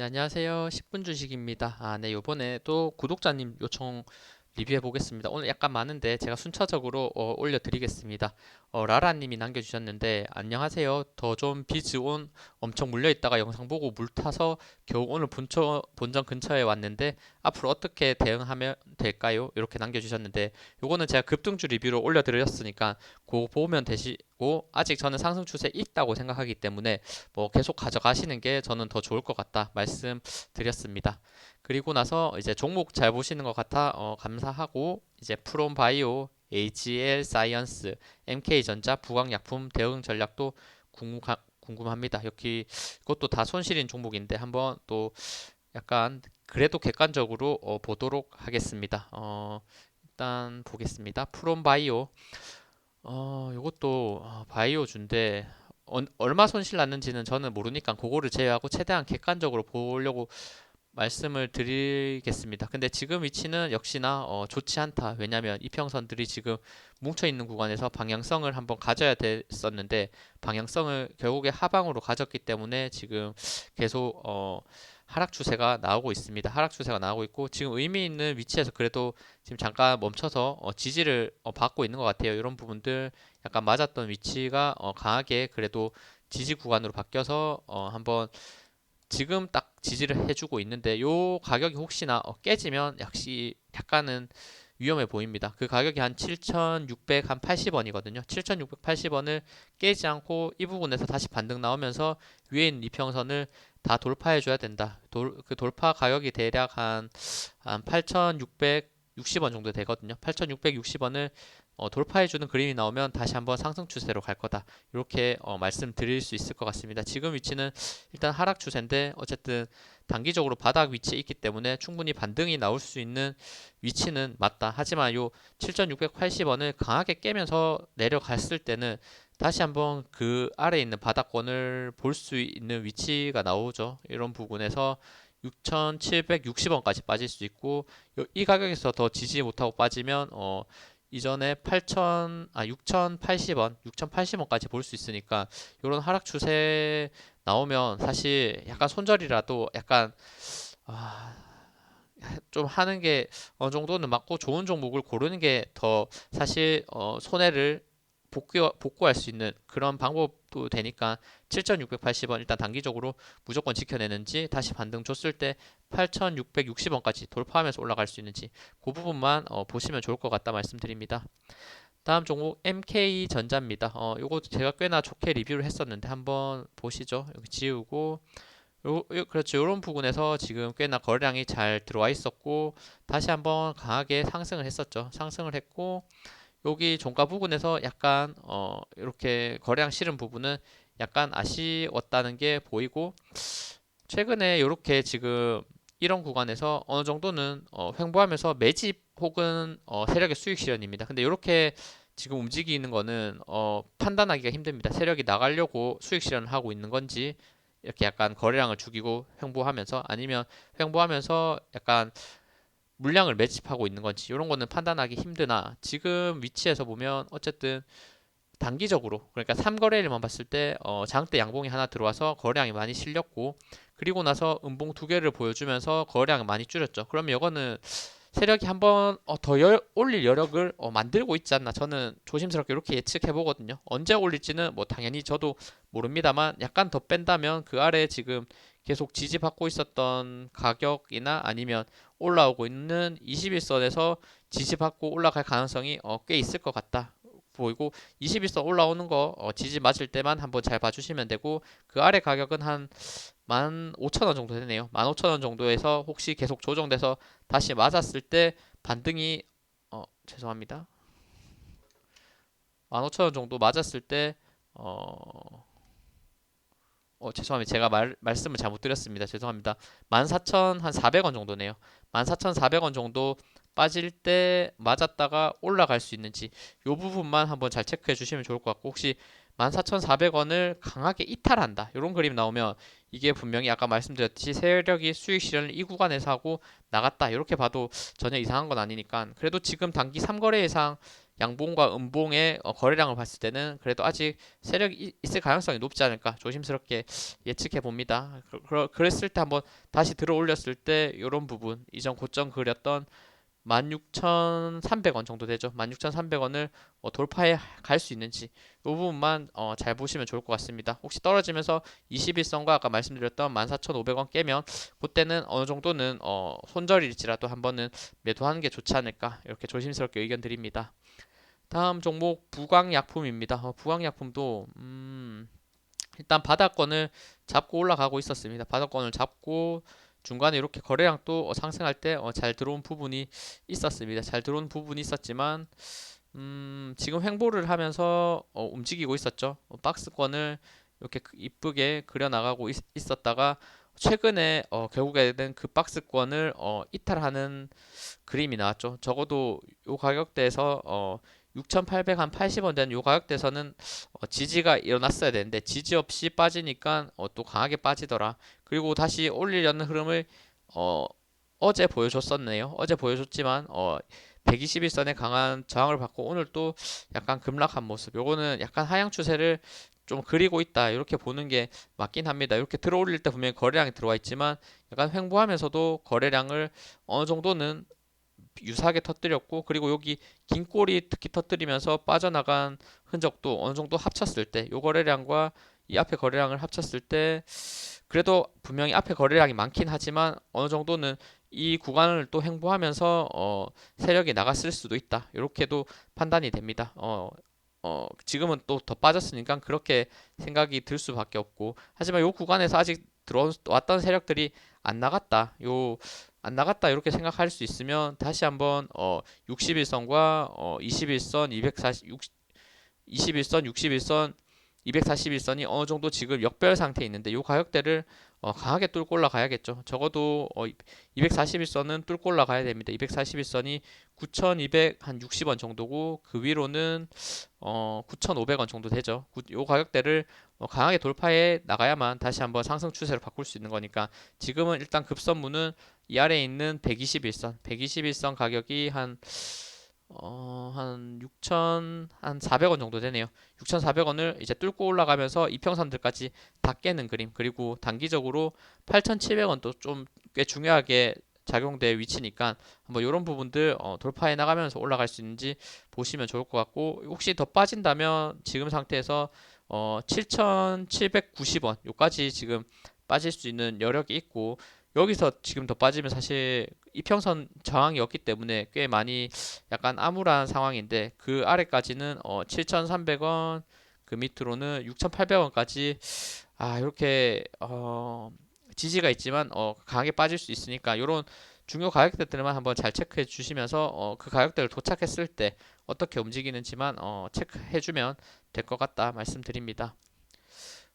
네, 안녕하세요. 10분 주식입니다. 아, 네, 요번에 또 구독자님 요청 리뷰해 보겠습니다. 오늘 약간 많은데 제가 순차적으로 어, 올려드리겠습니다. 어, 라라님이 남겨주셨는데 안녕하세요. 더 좀 비즈 온 엄청 물려 있다가 영상 보고 물 타서 겨우 오늘 본처, 본점 근처에 왔는데 앞으로 어떻게 대응하면 될까요? 이렇게 남겨주셨는데 요거는 제가 급등주 리뷰로 올려드렸으니까 그거 보면 되시고 아직 저는 상승 추세 있다고 생각하기 때문에 뭐 계속 가져가시는 게 저는 더 좋을 것 같다 말씀드렸습니다. 그리고 나서 이제 종목 잘 보시는 것 같아 어, 감사하고 이제 프롬 바이오, HL 사이언스, MK전자, 부강약품 대응 전략도 궁금, 궁금합니다. 여기 이것도 다 손실인 종목인데 한번 또 약간 그래도 객관적으로 어, 보도록 하겠습니다. 어, 일단 보겠습니다. 프롬 바이오 어, 이것도 어, 바이오주인데 어, 얼마 손실 났는지는 저는 모르니까 그거를 제외하고 최대한 객관적으로 보려고 말씀을 드리겠습니다. 근데 지금 위치는 역시나 어, 좋지 않다. 왜냐하면 이평선들이 지금 뭉쳐 있는 구간에서 방향성을 한번 가져야 됐었는데 방향성을 결국에 하방으로 가졌기 때문에 지금 계속 어, 하락 추세가 나오고 있습니다. 하락 추세가 나오고 있고 지금 의미 있는 위치에서 그래도 지금 잠깐 멈춰서 어, 지지를 어, 받고 있는 것 같아요. 이런 부분들 약간 맞았던 위치가 어, 강하게 그래도 지지 구간으로 바뀌어서 어, 한번 지금 딱 지지를 해주고 있는데 요 가격이 혹시나 어, 깨지면 역시 약간은 위험해 보입니다. 그 가격이 한 7,680원이거든요. 7,680원을 깨지 않고 이 부분에서 다시 반등 나오면서 위에 있는 이평선을 다 돌파해 줘야 된다. 돌, 그 돌파 가격이 대략 한, 한 8,660원 정도 되거든요. 8,660원을 어, 돌파해주는 그림이 나오면 다시 한번 상승 추세로 갈 거다. 이렇게 어, 말씀드릴 수 있을 것 같습니다. 지금 위치는 일단 하락 추세인데 어쨌든 단기적으로 바닥 위치에 있기 때문에 충분히 반등이 나올 수 있는 위치는 맞다. 하지만 요 7,680원을 강하게 깨면서 내려갔을 때는 다시 한번 그 아래에 있는 바닥권을 볼 수 있는 위치가 나오죠. 이런 부분에서 6,760원까지 빠질 수 있고 이 가격에서 더 지지 못하고 빠지면 어 이전에 8,000, 아, 6,080원, 6,080원까지 볼 수 있으니까 이런 하락 추세 나오면 사실 약간 손절이라도 약간 아, 좀 하는 게 어느 정도는 맞고 좋은 종목을 고르는 게 더 사실 어, 손해를 복구, 복구할 수 있는 그런 방법도 되니까 7,680원 일단 단기적으로 무조건 지켜내는지 다시 반등 줬을 때 8,660원까지 돌파하면서 올라갈 수 있는지 그 부분만 어, 보시면 좋을 것 같다 말씀드립니다. 다음 종목 MK전자입니다. 어, 요거 제가 꽤나 좋게 리뷰를 했었는데 한번 보시죠. 여기 지우고 요, 요, 그렇죠. 이런 부분에서 지금 꽤나 거래량이 잘 들어와 있었고 다시 한번 강하게 상승을 했었죠. 상승을 했고 여기 종가 부분에서 약간 어 이렇게 거래량 실은 부분은 약간 아쉬웠다는 게 보이고 최근에 이렇게 지금 이런 구간에서 어느 정도는 어 횡보하면서 매집 혹은 어 세력의 수익 실현입니다. 근데 이렇게 지금 움직이는 거는 어 판단하기가 힘듭니다. 세력이 나가려고 수익 실현을 하고 있는 건지 이렇게 약간 거래량을 죽이고 횡보하면서 아니면 횡보하면서 약간 물량을 매집하고 있는 건지 이런 거는 판단하기 힘드나 지금 위치에서 보면 어쨌든 단기적으로 그러니까 3거래일만 봤을 때 어, 장대 양봉이 하나 들어와서 거래량이 많이 실렸고 그리고 나서 음봉 두 개를 보여주면서 거래량을 많이 줄였죠. 그러면 이거는 세력이 한번 어, 더 열, 올릴 여력을 어, 만들고 있지 않나 저는 조심스럽게 이렇게 예측해 보거든요. 언제 올릴지는 뭐 당연히 저도 모릅니다만 약간 더 뺀다면 그 아래 지금 계속 지지받고 있었던 가격이나 아니면 올라오고 있는 21선에서 지지받고 올라갈 가능성이 어, 꽤 있을 것 같다. 보이고 21선 올라오는 거 어, 지지 맞을 때만 한번 잘 봐주시면 되고 그 아래 가격은 한 15,000원 정도 되네요. 15,000원 정도에서 혹시 계속 조정돼서 다시 맞았을 때 반등이 어 죄송합니다. 15,000원 정도 맞았을 때 어, 어 죄송합니다. 제가 말, 말씀을 잘못 드렸습니다. 죄송합니다. 14,400원 정도네요. 14,400원 정도 빠질 때 맞았다가 올라갈 수 있는지 이 부분만 한번 잘 체크해 주시면 좋을 것 같고 혹시 14,400원을 강하게 이탈한다 이런 그림 나오면 이게 분명히 아까 말씀드렸듯이 세력이 수익 실현을 이 구간에서 하고 나갔다 이렇게 봐도 전혀 이상한 건 아니니까 그래도 지금 단기 3거래 예상 양봉과 음봉의 어, 거래량을 봤을 때는 그래도 아직 세력이 이- 있을 가능성이 높지 않을까 조심스럽게 예측해 봅니다. 그, 그- 그랬을 때 한번 다시 들어 올렸을 때 이런 부분 이전 고점 그렸던 16,300원 정도 되죠. 16,300원을 어, 돌파해 갈 수 있는지 이 부분만 어, 잘 보시면 좋을 것 같습니다. 혹시 떨어지면서 21선과 아까 말씀드렸던 14,500원 깨면 그때는 어느 정도는 어, 손절일지라도 한 번은 매도하는 게 좋지 않을까 이렇게 조심스럽게 의견 드립니다. 다음 종목 부광약품입니다. 어, 부광약품도 음, 일단 바닥권을 잡고 올라가고 있었습니다. 바닥권을 잡고 중간에 이렇게 거래량 또 어, 상승할 때 잘 들어온 부분이 있었습니다. 잘 들어온 부분이 있었지만 음, 지금 횡보를 하면서 어, 움직이고 있었죠. 어, 박스권을 이렇게 그- 이쁘게 그려 나가고 있, 었다가 최근에 어, 결국에는 그 박스권을 어, 이탈하는 그림이 나왔죠. 적어도 요 가격대에서 어, 6,880원 된 요 가격대에서는 어, 지지가 일어났어야 되는데 지지 없이 빠지니까 어, 또 강하게 빠지더라. 그리고 다시 올리려는 흐름을 어, 어제 보여줬었네요. 어제 보여줬지만 어, 121선의 강한 저항을 받고 오늘 또 약간 급락한 모습. 요거는 약간 하향 추세를 좀 그리고 있다. 이렇게 보는 게 맞긴 합니다. 이렇게 들어올릴 때 분명히 거래량이 들어와 있지만 약간 횡보하면서도 거래량을 어느 정도는 유사하게 터뜨렸고 그리고 여기 긴 꼬리 특히 터뜨리면서 빠져나간 흔적도 어느 정도 합쳤을 때 요 거래량과 이 앞에 거래량을 합쳤을 때 그래도 분명히 앞에 거래량이 많긴 하지만 어느 정도는 이 구간을 또 횡보하면서 어, 세력이 나갔을 수도 있다. 이렇게도 판단이 됩니다. 어, 어, 지금은 또 더 빠졌으니까 그렇게 생각이 들 수밖에 없고 하지만 요 구간에서 아직 들어왔던 세력들이 안 나갔다. 요 안 나갔다 이렇게 생각할 수 있으면 다시 한번 어 61선과 어 21선 240 60, 21선 61선 241선이 어느 정도 지금 역별 상태에 있는데 요 가격대를 어, 강하게 뚫고 올라가야겠죠. 적어도 어, 241선은 뚫고 올라가야 됩니다. 241선이 9,260원 정도고 그 위로는 어, 9,500원 정도 되죠. 구- 요 가격대를 어, 강하게 돌파해 나가야만 다시 한번 상승 추세로 바꿀 수 있는 거니까 지금은 일단 급선무는 이 아래에 있는 121선, 121선 가격이 한 어, 한 6천, 한 400원 정도 되네요. 6,400원을 이제 뚫고 올라가면서 이평선들까지 다 깨는 그림. 그리고 단기적으로 8,700원도 좀 꽤 중요하게 작용될 위치니까 한번 이런 부분들 어, 돌파해 나가면서 올라갈 수 있는지 보시면 좋을 것 같고 혹시 더 빠진다면 지금 상태에서 어, 7,790원 요까지 지금 빠질 수 있는 여력이 있고 여기서 지금 더 빠지면 사실 이평선 저항이 없기 때문에 꽤 많이 약간 암울한 상황인데 그 아래까지는 어 7,300원 그 밑으로는 6,800원까지 아 이렇게 어 지지가 있지만 어 강하게 빠질 수 있으니까 이런 중요 가격대들만 한번 잘 체크해 주시면서 어 그 가격대를 도착했을 때 어떻게 움직이는지만 어 체크해 주면 될 것 같다 말씀드립니다.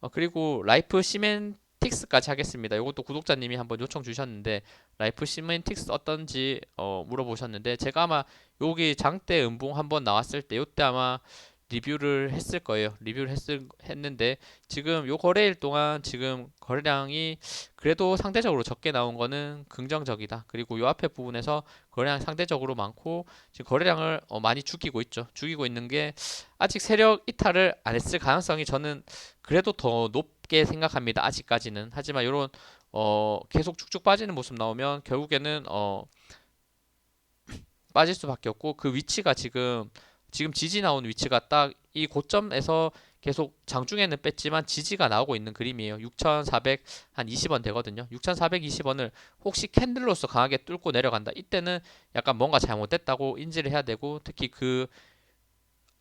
어 그리고 라이프 시멘 틱스까지 하겠습니다. 이것도 구독자님이 한번 요청 주셨는데 라이프 시멘틱스 어떤지 어, 물어보셨는데 제가 아마 여기 장대 음봉 한번 나왔을 때 요때 아마 리뷰를 했을 거예요. 리뷰를 했을, 했는데 지금 요 거래일 동안 지금 거래량이 그래도 상대적으로 적게 나온 거는 긍정적이다. 그리고 요 앞에 부분에서 거래량 상대적으로 많고 지금 거래량을 어, 많이 죽이고 있죠. 죽이고 있는 게 아직 세력 이탈을 안 했을 가능성이 저는 그래도 더 높게 생각합니다. 아직까지는. 하지만 요런 어, 계속 쭉쭉 빠지는 모습 나오면 결국에는 어, 빠질 수밖에 없고 그 위치가 지금 지금 지지 나온 위치가 딱 이 고점에서 계속 장중에는 뺐지만 지지가 나오고 있는 그림이에요. 6,400 한 20원 되거든요. 6,420원을 혹시 캔들로서 강하게 뚫고 내려간다. 이때는 약간 뭔가 잘못됐다고 인지를 해야 되고 특히 그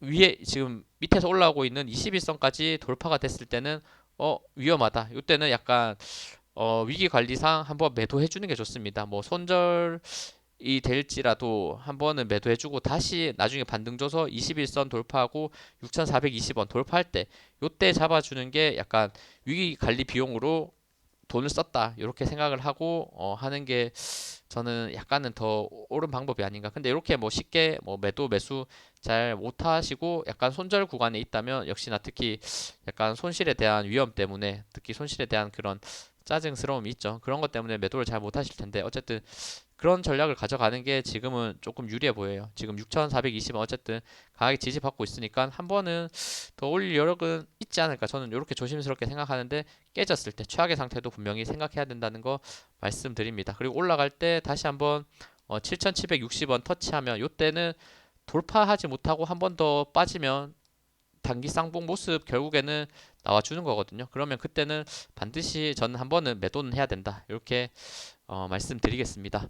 위에 지금 밑에서 올라오고 있는 21선까지 돌파가 됐을 때는 어 위험하다. 이때는 약간 어 위기 관리상 한번 매도해 주는 게 좋습니다. 뭐 손절 이 될지라도 한 번은 매도해 주고 다시 나중에 반등 줘서 21선 돌파하고 6,420원 돌파할 때 요때 잡아 주는 게 약간 위기 관리 비용으로 돈을 썼다. 이렇게 생각을 하고 어 하는 게 저는 약간은 더 옳은 방법이 아닌가. 근데 이렇게 뭐 쉽게 뭐 매도 매수 잘 못하시고 약간 손절 구간에 있다면 역시나 특히 약간 손실에 대한 위험 때문에 특히 손실에 대한 그런 짜증스러움이 있죠. 그런 것 때문에 매도를 잘 못하실 텐데 어쨌든 그런 전략을 가져가는 게 지금은 조금 유리해 보여요. 지금 6,420원 어쨌든 강하게 지지받고 있으니까 한 번은 더 올릴 여력은 있지 않을까. 저는 이렇게 조심스럽게 생각하는데 깨졌을 때 최악의 상태도 분명히 생각해야 된다는 거 말씀드립니다. 그리고 올라갈 때 다시 한번 어, 7,760원 터치하면 요때는 돌파하지 못하고 한 번 더 빠지면 단기 쌍봉 모습 결국에는 나와주는 거거든요. 그러면 그때는 반드시 저는 한 번은 매도는 해야 된다. 이렇게 어, 말씀드리겠습니다.